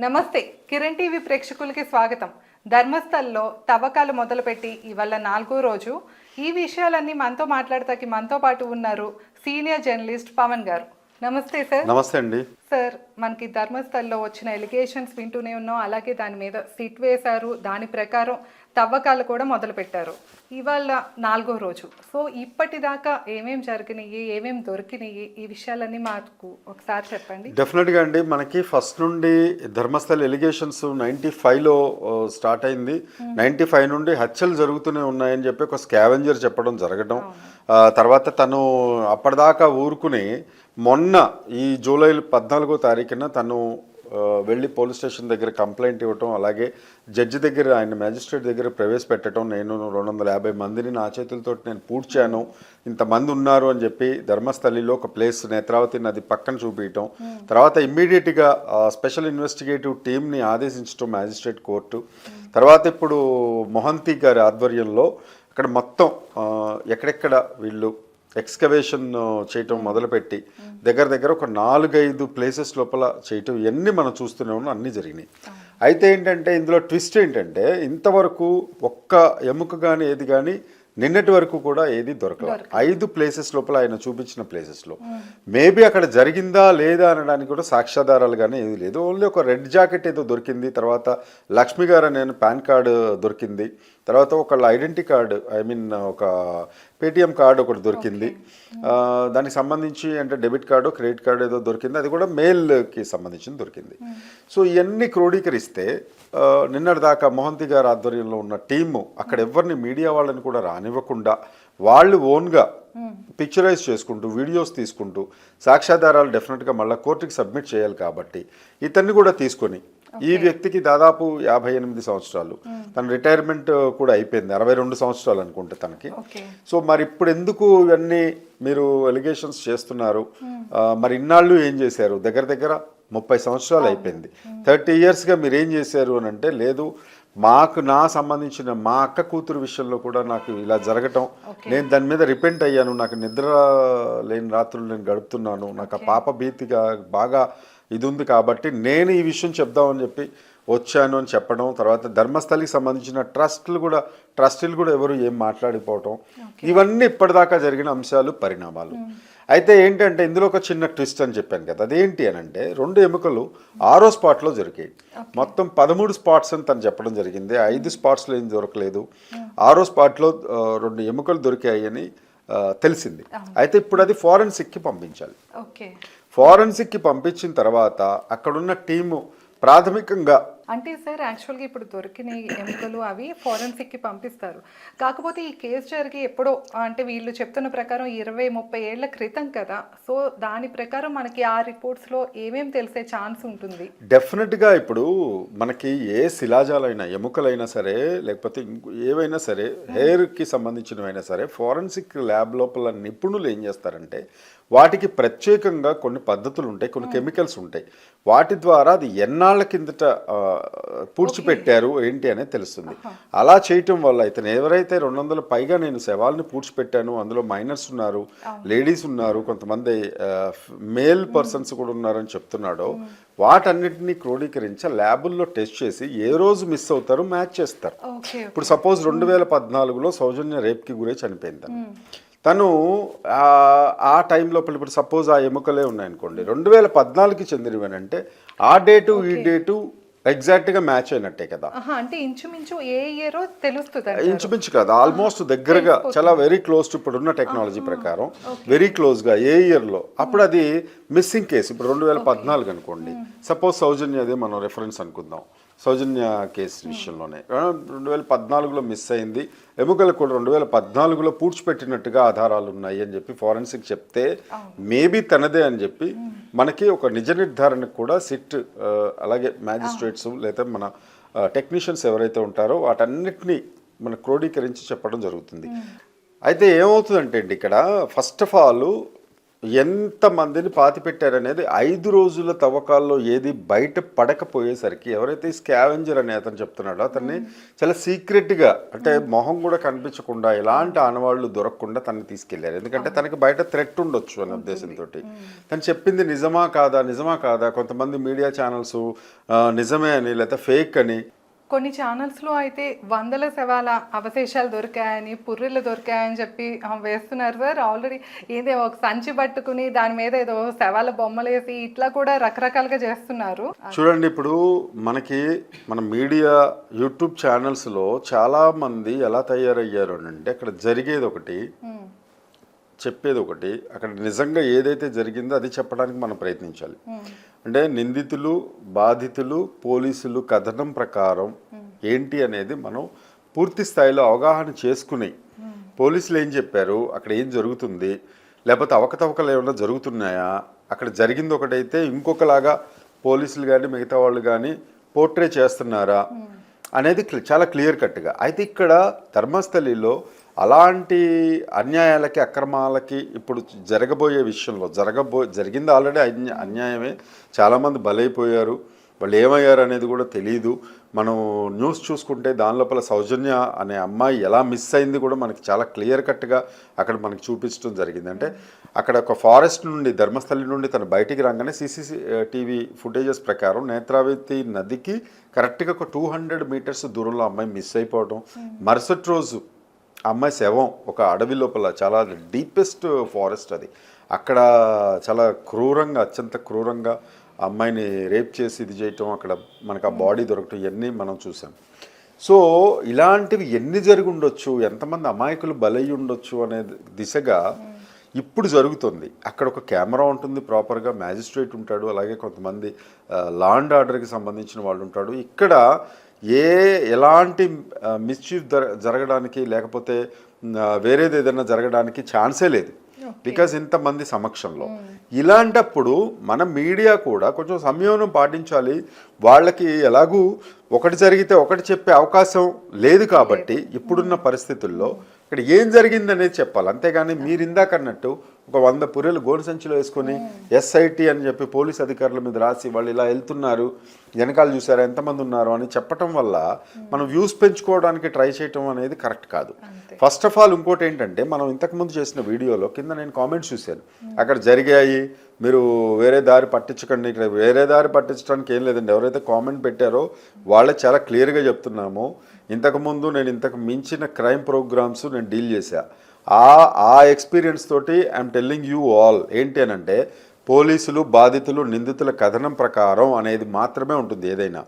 నమస్తే కిరణ్ టీవీ ప్రేక్షకులకి స్వాగతం. ధర్మస్థల్లో తవ్వకాలు మొదలుపెట్టి ఇవాళ నాలుగో రోజు. ఈ విషయాలన్నీ మనతో మాట్లాడతాకి మనతో పాటు ఉన్నారు సీనియర్ జర్నలిస్ట్ పవన్ గారు. నమస్తే సార్. నమస్తే అండి. సార్ మనకి ధర్మస్థల్లో వచ్చిన ఎలిగేషన్స్ వింటూనే ఉన్నాం. అలాగే దాని మీద సిట్ వేశారు. దాని ప్రకారం తవ్వకాలు కూడా మొదలుపెట్టారు. ఇవాళ నాలుగో రోజు. సో ఇప్పటిదాకా ఏమేం జరిగినాయి ఏమేం దొరికినాయి ఈ విషయాలన్నీ మాకు ఒకసారి చెప్పండి. డెఫినెట్గా అండి. మనకి ఫస్ట్ నుండి ధర్మస్థల ఎలిగేషన్స్ నైంటీ ఫైవ్లో స్టార్ట్ అయింది. నైంటీ ఫైవ్ నుండి హత్యలు జరుగుతూనే ఉన్నాయని చెప్పి ఒక స్కావెంజర్ చెప్పడం జరగడం తర్వాత తను అప్పటిదాకా ఊరుకుని మొన్న ఈ జూలై పద్నాలుగో తారీఖున తను వెళ్ళి పోలీస్ స్టేషన్ దగ్గర కంప్లైంట్ ఇవ్వటం అలాగే జడ్జి దగ్గర ఆయన మ్యాజిస్ట్రేట్ దగ్గర ప్రవేశపెట్టడం నేను రెండు వందల యాభై మందిని నా చేతులతో నేను పూడ్చాను ఇంతమంది ఉన్నారు అని చెప్పి ధర్మస్థలిలో ఒక ప్లేస్ నేత్రావతి నది పక్కన చూపించటం తర్వాత ఇమ్మీడియట్గా స్పెషల్ ఇన్వెస్టిగేటివ్ టీమ్ని ఆదేశించడం మ్యాజిస్ట్రేట్ కోర్టు. తర్వాత ఇప్పుడు మొహంతి గారి ఆధ్వర్యంలో అక్కడ మొత్తం ఎక్కడెక్కడ వీళ్ళు ఎక్స్కవేషన్ చేయటం మొదలుపెట్టి దగ్గర దగ్గర ఒక నాలుగైదు ప్లేసెస్ లోపల చేయటం ఇవన్నీ మనం చూస్తూనే ఉన్నాం అన్నీ జరిగినాయి. అయితే ఏంటంటే ఇందులో ట్విస్ట్ ఏంటంటే ఇంతవరకు ఒక్క ఎముక కానీ ఏది కానీ నిన్నటి వరకు కూడా ఏది దొరకలేదు ఐదు ప్లేసెస్ లోపల ఆయన చూపించిన ప్లేసెస్లో మేబీ అక్కడ జరిగిందా లేదా అనడానికి కూడా సాక్ష్యాధారాలు కానీ ఏది లేదు. ఓన్లీ ఒక రెడ్ జాకెట్ ఏదో దొరికింది తర్వాత లక్ష్మి గారు నేను పాన్ కార్డు దొరికింది తర్వాత ఒకళ్ళ ఐడెంటిటీ కార్డు ఐ మీన్ ఒక పేటిఎం కార్డు ఒకటి దొరికింది. దానికి సంబంధించి అంటే డెబిట్ కార్డు క్రెడిట్ కార్డు ఏదో దొరికింది అది కూడా మెయిల్కి సంబంధించి దొరికింది. సో ఇవన్నీ క్రోడీకరిస్తే ఆ, నిన్నటి దాకా మోహంతి గారి ఆధ్వర్యంలో ఉన్న టీము అక్కడ ఎవరిని మీడియా వాళ్ళని కూడా రానివ్వకుండా వాళ్ళు ఓన్గా పిక్చరైజ్ చేసుకుంటూ వీడియోస్ తీసుకుంటూ సాక్ష్యాధారాలు డెఫినెట్గా మళ్ళీ కోర్టుకి సబ్మిట్ చేయాలి కాబట్టి ఇతన్ని కూడా తీసుకొని ఈ వ్యక్తికి దాదాపు యాభై ఎనిమిది సంవత్సరాలు. తన రిటైర్మెంట్ కూడా అయిపోయింది. అరవై రెండు సంవత్సరాలు అనుకుంటే తనకి. సో మరి ఇప్పుడు ఎందుకు ఇవన్నీ మీరు ఎలిగేషన్స్ చేస్తున్నారు? ఆ, మరి ఇన్నాళ్ళు ఏం చేశారు? దగ్గర దగ్గర ముప్పై సంవత్సరాలు అయిపోయింది. థర్టీ ఇయర్స్గా మీరు ఏం చేశారు అని అంటే లేదు మాకు నా సంబంధించిన మా అక్క కూతురు విషయంలో కూడా నాకు ఇలా జరగటం. నేను దాని మీద రిపెంట్ అయ్యాను. నాకు నిద్ర లేని రాత్రులు నేను గడుపుతున్నాను. నాకు ఆ పాప భీతిగా బాగా ఇది ఉంది కాబట్టి నేను ఈ విషయం చెప్దామని చెప్పి వచ్చాను అని చెప్పడం తర్వాత ధర్మస్థలికి సంబంధించిన ట్రస్టులు కూడా ట్రస్టులు కూడా ఎవరు ఏం మాట్లాడిపోవటం. ఇవన్నీ ఇప్పటిదాకా జరిగిన అంశాలు పరిణామాలు. అయితే ఏంటంటే ఇందులో ఒక చిన్న ట్విస్ట్ అని చెప్పాను కదా. అదేంటి అని అంటే రెండు ఎముకలు ఆరో స్పాట్లో దొరికాయి మొత్తం పదమూడు స్పాట్స్ అని తను చెప్పడం జరిగింది. ఐదు స్పాట్స్లో ఏం దొరకలేదు. ఆరో స్పాట్లో రెండు ఎముకలు దొరికాయని ఆ, తెలిసింది. అయితే ఇప్పుడు అది ఫారెన్సిక్కి పంపించాలి. ఓకే. ఫారెన్సిక్కి పంపించిన తర్వాత అక్కడున్న టీము ప్రాథమికంగా అంటే సార్ యాక్చువల్గా ఇప్పుడు దొరికిన ఎముకలు అవి ఫోరెన్సిక్కి పంపిస్తారు. కాకపోతే ఈ కేసు జరిగి ఎప్పుడో అంటే వీళ్ళు చెప్తున్న ప్రకారం ఇరవై ముప్పై ఏళ్ళ క్రితం కదా సో దాని ప్రకారం మనకి ఆ రిపోర్ట్స్లో ఏమేం తెలిసే ఛాన్స్ ఉంటుంది? డెఫినెట్గా ఇప్పుడు మనకి ఏ శిలాజాలైనా ఎముకలైనా సరే లేకపోతే ఏవైనా సరే హెయిర్కి సంబంధించినవైనా సరే ఫారెన్సిక్ ల్యాబ్ లోపల నిపుణులు ఏం చేస్తారంటే వాటికి ప్రత్యేకంగా కొన్ని పద్ధతులు ఉంటాయి కొన్ని కెమికల్స్ ఉంటాయి. వాటి ద్వారా అది ఎన్నాళ్ళ కిందట పూడ్చిపెట్టారు ఏంటి అనేది తెలుస్తుంది. అలా చేయటం వల్ల ఇతను ఎవరైతే రెండు వందల పైగా నేను శవాల్ని పూడ్చిపెట్టాను అందులో మైనర్స్ ఉన్నారు లేడీస్ ఉన్నారు కొంతమంది మేల్ పర్సన్స్ కూడా ఉన్నారని చెప్తున్నాడో వాటన్నిటిని క్రోడీకరించి ల్యాబుల్లో టెస్ట్ చేసి ఏ రోజు మిస్ అవుతారో మ్యాచ్ చేస్తారు. ఇప్పుడు సపోజ్ రెండు వేల పద్నాలుగులో సౌజన్య రేప్కి గురై చనిపోయింది తను. ఆ- టైం లోపల ఇప్పుడు సపోజ్ ఆ ఎముకలే ఉన్నాయనుకోండి. రెండు వేల పద్నాలుగుకి చెందినవేనంటే ఆ డేటు ఈ డేటు ఎగ్జాక్ట్గా మ్యాచ్ అయినట్టే కదా. అంటే ఇంచుమించు ఏ ఇయరో తెలుస్తుంది ఇంచుమించు కదా ఆల్మోస్ట్ దగ్గరగా చాలా వెరీ క్లోజ్ టు ఇప్పుడున్న టెక్నాలజీ ప్రకారం వెరీ క్లోజ్గా ఏ ఇయర్లో అప్పుడు అది మిస్సింగ్ కేసు. ఇప్పుడు రెండు వేల పద్నాలుగు అనుకోండి సపోజ్ సౌజన్య అదే మనం రెఫరెన్స్ అనుకుందాం. సౌజన్య కేసు విషయంలోనే. రెండు వేల పద్నాలుగులో మిస్ అయింది. ఎముకలు కూడా రెండు వేల పద్నాలుగులో పూడ్చిపెట్టినట్టుగా ఆధారాలు ఉన్నాయి అని చెప్పి ఫారెన్సిక్ చెప్తే మేబీ తనదే అని చెప్పి మనకి ఒక నిజ నిర్ధారణకు కూడా సిట్ అలాగే మ్యాజిస్ట్రేట్స్ లేదా మన టెక్నీషియన్స్ ఎవరైతే ఉంటారో వాటన్నిటిని మన క్రోడీకరించి చెప్పడం జరుగుతుంది. అయితే ఏమవుతుందంటే అండి ఇక్కడ ఫస్ట్ ఆఫ్ ఆల్ ఎంత మందిని పాతి పెట్టారనేది ఐదు రోజుల తవ్వకాల్లో ఏది బయట పడకపోయేసరికి ఎవరైతే స్కావెంజర్ అని అతను చెప్తున్నాడో అతన్ని చాలా సీక్రెట్గా అంటే మొహం కూడా కనిపించకుండా ఎలాంటి ఆనవాళ్ళు దొరకకుండా తనని తీసుకెళ్ళారు. ఎందుకంటే తనకి బయట థ్రెట్ ఉండొచ్చు అనే ఉద్దేశంతో తను చెప్పింది నిజమా కాదా? నిజమా కాదా? కొంతమంది మీడియా ఛానల్స్ నిజమే అని లేదా ఫేక్ అని కొన్ని ఛానల్స్లో అయితే వందల శవాల అవశేషాలు దొరికాయని పుర్రెలు దొరికాయని చెప్పి వేస్తున్నారు సార్. ఆల్రెడీ ఏదో ఒక సంచి పట్టుకుని దాని మీద ఏదో శవాల బొమ్మలు వేసి ఇట్లా కూడా రకరకాలుగా చేస్తున్నారు. చూడండి ఇప్పుడు మనకి మన మీడియా యూట్యూబ్ ఛానల్స్లో చాలా మంది ఎలా తయారయ్యారు అని అంటే అక్కడ జరిగేది ఒకటి చెప్పేది ఒకటి అక్కడ నిజంగా ఏదైతే జరిగిందో అది చెప్పడానికి మనం ప్రయత్నించాలి. అంటే నిందితులు బాధితులు పోలీసులు కథనం ప్రకారం ఏంటి అనేది మనం పూర్తి స్థాయిలో అవగాహన చేసుకుని పోలీసులు ఏం చెప్పారు అక్కడ ఏం జరుగుతుంది లేకపోతే అవకతవకలు ఏమైనా జరుగుతున్నాయా అక్కడ జరిగింది ఒకటైతే ఇంకొకలాగా పోలీసులు కానీ మిగతా వాళ్ళు కానీ పోర్ట్రే చేస్తున్నారా అనేది చాలా క్లియర్ కట్గా. అయితే ఇక్కడ ధర్మస్థలిలో అలాంటి అన్యాయాలకి అక్రమాలకి ఇప్పుడు జరగబోయే విషయంలో జరగబో జరిగింది ఆల్రెడీ అన్య అన్యాయమే. చాలామంది బలైపోయారు. వాళ్ళు ఏమయ్యారు అనేది కూడా తెలియదు మనం న్యూస్ చూసుకుంటే దాని లోపల సౌజన్య అనే అమ్మాయి ఎలా మిస్ అయింది కూడా మనకి చాలా క్లియర్ కట్గా అక్కడ మనకి చూపించడం జరిగింది. అంటే అక్కడ ఒక ఫారెస్ట్ నుండి ధర్మస్థలి నుండి తను బయటికి రాగానే సీసీసీ టీవీ ఫుటేజెస్ ప్రకారం నేత్రావతి నదికి కరెక్ట్గా ఒక టూ హండ్రెడ్ మీటర్స్ దూరంలో అమ్మాయి మిస్ అయిపోవడం మరుసటి రోజు అమ్మాయి శవం ఒక అడవి లోపల చాలా డీపెస్ట్ ఫారెస్ట్ అది. అక్కడ చాలా క్రూరంగా అత్యంత క్రూరంగా ఆ అమ్మాయిని రేప్ చేసి ఇది చేయటం అక్కడ మనకు ఆ బాడీ దొరకటం ఇవన్నీ మనం చూసాం. సో ఇలాంటివి ఎన్ని జరిగి ఉండొచ్చు ఎంతమంది అమాయకులు బలయ్యి ఉండొచ్చు అనే దిశగా ఇప్పుడు జరుగుతుంది. అక్కడ ఒక కెమెరా ఉంటుంది ప్రాపర్గా మ్యాజిస్ట్రేట్ ఉంటాడు అలాగే కొంతమంది లాండ్ ఆర్డర్కి సంబంధించిన వాళ్ళు ఉంటాడు. ఇక్కడ ఏ ఎలాంటి మిస్చీఫ్ జరగడానికి లేకపోతే వేరేది ఏదైనా జరగడానికి ఛాన్సే లేదు. బికాజ్ ఇంతమంది సమక్షంలో. ఇలాంటప్పుడు మన మీడియా కూడా కొంచెం సంయమనం పాటించాలి. వాళ్ళకి ఎలాగూ ఒకటి జరిగితే ఒకటి చెప్పే అవకాశం లేదు కాబట్టి ఇప్పుడున్న పరిస్థితుల్లో ఇక్కడ ఏం జరిగింది అనేది చెప్పాలి. అంతేగాని మీరు ఇందాక అన్నట్టు ఒక వంద పుర్రెలు గోను సంచిలో వేసుకొని ఎస్ఐటి అని చెప్పి పోలీస్ అధికారుల మీద రాసి వాళ్ళు ఇలా వెళ్తున్నారు. వెనకాల చూసారా ఎంతమంది ఉన్నారు అని చెప్పటం వల్ల మనం వ్యూస్ పెంచుకోవడానికి ట్రై చేయటం అనేది కరెక్ట్ కాదు. ఫస్ట్ ఆఫ్ ఆల్ ఇంకోటి ఏంటంటే మనం ఇంతకుముందు చేసిన వీడియోలో కింద నేను కామెంట్స్ చూశాను. అక్కడ జరిగాయి. మీరు వేరే దారి పట్టించకండి. ఇక్కడ వేరే దారి పట్టించడానికి ఏం లేదండి. ఎవరైతే కామెంట్ పెట్టారో వాళ్ళే చాలా క్లియర్గా చెప్తున్నాము. ఇంతకుముందు నేను ఇంతకు మించిన క్రైమ్ ప్రోగ్రామ్స్ నేను డీల్ చేశా. ఆ ఆ ఎక్స్పీరియన్స్ తోటి ఐఎమ్ టెల్లింగ్ యూ ఆల్ ఏంటి అని అంటే పోలీసులు బాధితులు నిందితుల కథనం ప్రకారం అనేది మాత్రమే ఉంటుంది ఏదైనా.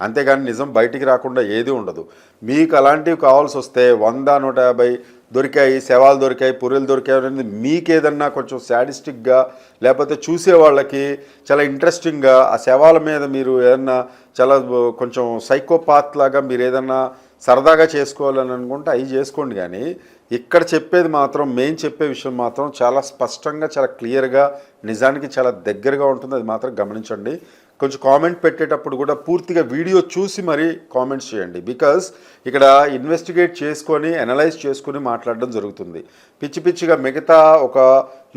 అంతేగాని నిజం బయటికి రాకుండా ఏది ఉండదు. మీకు అలాంటివి కావాల్సి వస్తే వంద నూట యాభై దొరికాయి శవాలు దొరికాయి పుర్రెలు దొరికాయి అనేది మీకేదన్నా కొంచెం శాడిస్టిక్గా లేకపోతే చూసే వాళ్ళకి చాలా ఇంట్రెస్టింగ్గా ఆ శవాల మీద మీరు ఏదన్నా చాలా కొంచెం సైకోపాత్ లాగా మీరు ఏదన్నా సరదాగా చేసుకోవాలని అనుకుంటే అవి చేసుకోండి కానీ ఇక్కడ చెప్పేది మాత్రం మెయిన్ చెప్పే విషయం మాత్రం చాలా స్పష్టంగా చాలా క్లియర్గా నిజానికి చాలా దగ్గరగా ఉంటుంది. అది మాత్రం గమనించండి. కొంచెం కామెంట్ పెట్టేటప్పుడు కూడా పూర్తిగా వీడియో చూసి మరీ కామెంట్స్ చేయండి. బికాజ్ ఇక్కడ ఇన్వెస్టిగేట్ చేసుకొని అనలైజ్ చేసుకొని మాట్లాడడం జరుగుతుంది. పిచ్చి పిచ్చిగా మిగతా ఒక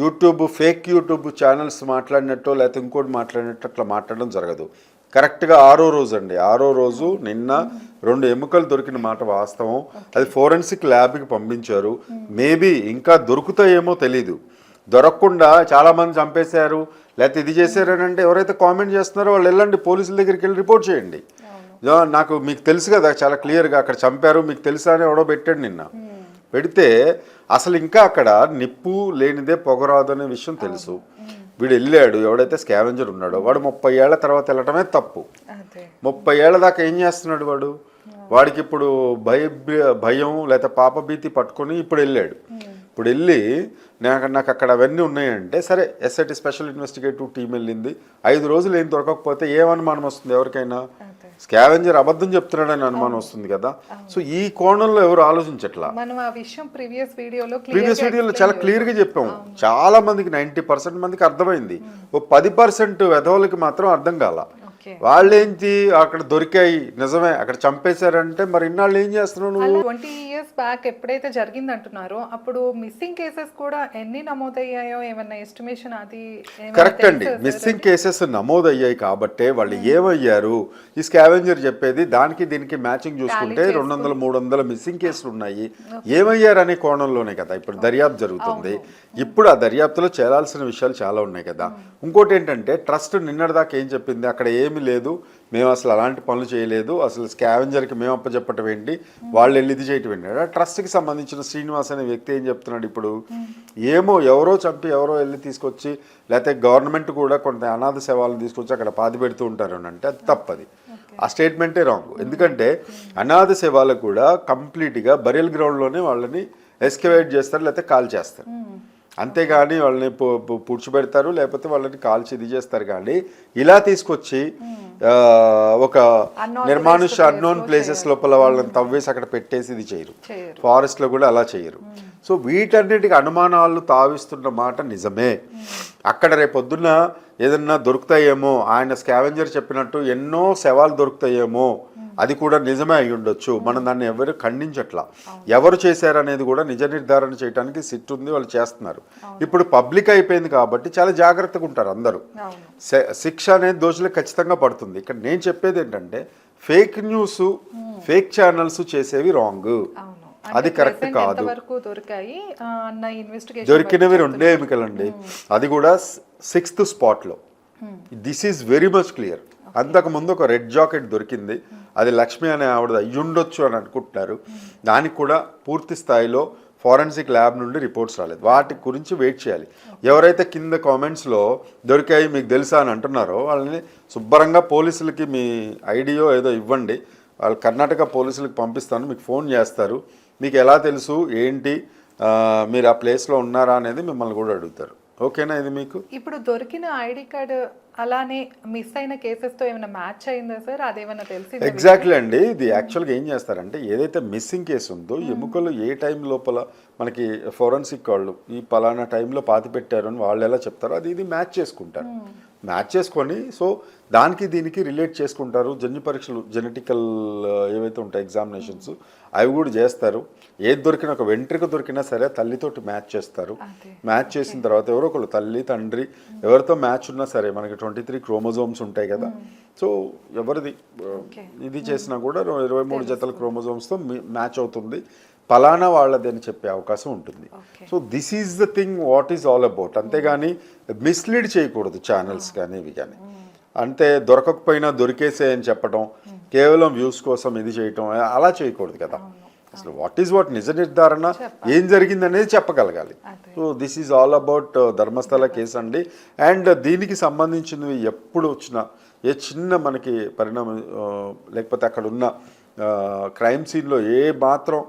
యూట్యూబ్ ఫేక్ యూట్యూబ్ ఛానల్స్ మాట్లాడినట్టు లేకపోతే ఇంకోటి మాట్లాడినట్టు అట్లా మాట్లాడడం జరగదు. కరెక్ట్గా ఆరో రోజు అండి ఆరో రోజు నిన్న రెండు ఎముకలు దొరికిన మాట వాస్తవం. అది ఫోరెన్సిక్ ల్యాబ్కి పంపించారు. మేబీ ఇంకా దొరుకుతాయేమో తెలీదు. దొరకకుండా చాలా మంది చంపేశారు. లేకపోతే ఇది చేశారు అని అంటే ఎవరైతే కామెంట్ చేస్తున్నారో వాళ్ళు వెళ్ళండి పోలీసుల దగ్గరికి వెళ్ళి రిపోర్ట్ చేయండి. నాకు మీకు తెలుసు కదా చాలా క్లియర్గా అక్కడ చంపారు. మీకు తెలుసా అని ఎవడో పెట్టాడు నిన్న. పెడితే అసలు ఇంకా అక్కడ నిప్పు లేనిదే పొగరాదు అనే విషయం తెలుసు. వీడు వెళ్ళాడు ఎవడైతే స్కావెంజర్ ఉన్నాడో వాడు ముప్పై ఏళ్ళ తర్వాత వెళ్ళటమే తప్పు. ముప్పై ఏళ్ళ దాకా ఏం చేస్తున్నాడు వాడు? వాడికి ఇప్పుడు భయ భయం లేదా పాపభీతి పట్టుకొని ఇప్పుడు వెళ్ళాడు. ఇప్పుడు వెళ్ళి నాకు నాకు అక్కడ అవన్నీ ఉన్నాయంటే సరే ఎస్ఐటి స్పెషల్ ఇన్వెస్టిగేటివ్ టీం వెళ్ళింది. ఐదు రోజులు ఏం దొరకకపోతే ఏం అనుమానం వస్తుంది ఎవరికైనా? స్కావెంజర్ అబద్ధం చెప్తున్నాడని అనుమానం వస్తుంది కదా. సో ఈ కోణంలో ఎవరు ఆలోచించట్లా? మనం ఆ విషయం ప్రీవియస్ వీడియోలో ప్రీవియస్ వీడియోలో చాలా క్లియర్గా చెప్పాము. చాలా మందికి నైంటీ పర్సెంట్ మందికి అర్థమైంది. ఓ పది పర్సెంట్ వెధవులకి మాత్రం అర్థం కాల. వాళ్ళేంటి? అక్కడ దొరికాయి. నిజమే. అక్కడ చంపేశారంటే మరి ఇన్నాళ్ళు ఏం చేస్తున్నావు నువ్వు? ట్వంటీ ఇయర్స్ బ్యాక్ ఎప్పుడైతే జరిగింది అంటున్నారో అప్పుడు మిస్సింగ్ కేసెస్ కూడా ఎన్ని నమోదయ్యాయో ఏమన్నా ఎస్టిమేషన్ అది కరెక్ట్ అండి? మిస్సింగ్ కేసెస్ నమోదయ్యాయి కాబట్టే వాళ్ళు ఏమయ్యారు? ఈ స్కావెంజర్ చెప్పేది దానికి దీనికి మ్యాచింగ్ చూసుకుంటే రెండు వందల మూడు వందల మిస్సింగ్ కేసులు ఉన్నాయి. ఏమయ్యారు అనే కోణంలోనే కదా ఇప్పుడు దర్యాప్తు జరుగుతుంది. ఇప్పుడు ఆ దర్యాప్తులో చేరాల్సిన విషయాలు చాలా ఉన్నాయి కదా. ఇంకోటి ఏంటంటే ట్రస్ట్ నిన్నటిదాకా ఏం చెప్పింది? అక్కడ ఏమీ లేదు. మేము అసలు అలాంటి పనులు చేయలేదు. అసలు స్కావెంజర్కి మేము అప్పచెప్పటం ఏంటి? వాళ్ళు వెళ్ళి ఇది చేయటం ఏంటి? ట్రస్ట్కి సంబంధించిన శ్రీనివాస్ అనే వ్యక్తి ఏం చెప్తున్నాడు ఇప్పుడు? ఏమో ఎవరో చంపి ఎవరో వెళ్ళి తీసుకొచ్చి లేకపోతే గవర్నమెంట్ కూడా కొంత అనాథ సేవలను తీసుకొచ్చి అక్కడ పాతి పెడుతూ ఉంటారు అని అంటే అది తప్పది. ఆ స్టేట్మెంటే రాంగ్. ఎందుకంటే అనాథ సేవలకు కూడా కంప్లీట్గా బరియల్ గ్రౌండ్లోనే వాళ్ళని ఎస్కవేట్ చేస్తారు లేకపోతే కాల్ చేస్తారు అంతేగాని వాళ్ళని పూడ్చిపెడతారు లేకపోతే వాళ్ళని కాల్చి ఇది చేస్తారు కానీ ఇలా తీసుకొచ్చి ఒక Unauthorized నిర్మానుష place అన్నోన్ ప్లేసెస్ లోపల వాళ్ళని తవ్వేసి అక్కడ పెట్టేసి ఇది చేయరు. చేయరు. ఫారెస్ట్లో కూడా అలా చేయరు. సో వీటన్నిటికి అనుమానాలు తావిస్తున్న మాట నిజమే. అక్కడ రేపొద్దున ఏదన్నా దొరుకుతాయేమో ఆయన స్కావెంజర్ చెప్పినట్టు ఎన్నో శవాలు దొరుకుతాయేమో అది కూడా నిజమే అయి ఉండొచ్చు. మనం దాన్ని ఎవరు ఖండించట్లా. ఎవరు చేశారనేది కూడా నిజ నిర్ధారణ చేయడానికి సిట్ ఉంది వాళ్ళు చేస్తున్నారు. ఇప్పుడు పబ్లిక్ అయిపోయింది కాబట్టి చాలా జాగ్రత్తగా ఉంటారు అందరూ. శిక్ష అనేది దోషులకు ఖచ్చితంగా పడుతుంది. ఇక్కడ నేను చెప్పేది ఏంటంటే ఫేక్ న్యూస్ ఫేక్ ఛానల్స్ చేసేవి రాంగ్. అది కరెక్ట్ కాదు. దొరికాయి దొరికినవి రెండే ఎన్నికలండి అది కూడా సిక్స్త్ స్పాట్లో this is very much clear అంతకు ముందు ఒక రెడ్ జాకెట్ దొరికింది. అది లక్ష్మి అనే ఆవిడ అయ్యుండొచ్చు అని అనుకుంటున్నారు. దానికి కూడా పూర్తి స్థాయిలో ఫారెన్సిక్ ల్యాబ్ నుండి రిపోర్ట్స్ రాలేదు. వాటి గురించి వెయిట్ చేయాలి. ఎవరైతే కింద కామెంట్స్లో దొరికాయి మీకు తెలుసా అని అంటున్నారో వాళ్ళని శుభ్రంగా పోలీసులకి మీ ఐడియో ఏదో ఇవ్వండి. వాళ్ళు కర్ణాటక పోలీసులకు పంపిస్తాను మీకు ఫోన్ చేస్తారు. మీకు ఎలా తెలుసు? ఏంటి? మీరు ఆ ప్లేస్లో ఉన్నారా అనేది మిమ్మల్ని కూడా అడుగుతారు. ఓకేనా ఇది మీకు? ఇప్పుడు దొరికిన ఐడి కార్డు అలానే మిస్ అయిన కేసెస్తో ఏమైనా మ్యాచ్ అయిందా సార్ అదేమైనా తెలిసి ఎగ్జాక్ట్లీ అండి. ఇది యాక్చువల్గా ఏం చేస్తారంటే ఏదైతే మిస్సింగ్ కేసు ఉందో ఎముకలు ఏ టైం లోపల మనకి ఫోరెన్సిక్ వాళ్ళు ఈ పలానా టైంలో పాతి పెట్టారు అని వాళ్ళు ఎలా చెప్తారో అది ఇది మ్యాచ్ చేసుకుంటారు. మ్యాచ్ చేసుకొని సో దానికి దీనికి రిలేట్ చేసుకుంటారు. జన్యు పరీక్షలు జెనెటికల్ ఏవైతే ఉంటాయి ఎగ్జామినేషన్స్ అవి కూడా చేస్తారు. ఏది దొరికినా ఒక వెంట్రుక దొరికినా సరే తల్లితోటి మ్యాచ్ చేస్తారు. మ్యాచ్ చేసిన తర్వాత ఎవరో ఒకళ్ళు తల్లి తండ్రి ఎవరితో మ్యాచ్ ఉన్నా సరే మనకి ట్వంటీ త్రీ క్రోమోజోమ్స్ ఉంటాయి కదా. సో ఎవరిది. ఇది చేసినా కూడా ఇరవై మూడు జతల క్రోమోజోమ్స్తో మ్యాచ్ అవుతుంది. పలానా వాళ్ళది అని చెప్పే అవకాశం ఉంటుంది. So this is the thing what is all about. అంతేగాని మిస్లీడ్ చేయకూడదు ఛానల్స్ కానీ ఇవి కానీ. అంతే దొరకకపోయినా దొరికేసే అని చెప్పడం కేవలం వ్యూస్ కోసం ఇది చేయటం అలా చేయకూడదు కదా. అసలు వాట్ ఈజ్ వాట్ నిజ నిర్ధారణ ఏం జరిగింది అనేది చెప్పగలగాలి. So this is all about Dharmasthala case అండి అండ్ దీనికి సంబంధించినవి ఎప్పుడు వచ్చినా ఏ చిన్న మనకి పరిణామం లేకపోతే అక్కడ ఉన్న క్రైమ్ సీన్లో ఏ మాత్రం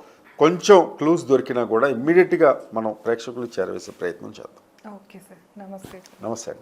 కొంచెం క్లూస్ దొరికినా కూడా ఇమ్మీడియట్గా మనం ప్రేక్షకులు చేరవేసే ప్రయత్నం చేద్దాం. ఓకే సార్ నమస్తే. నమస్తే అండి.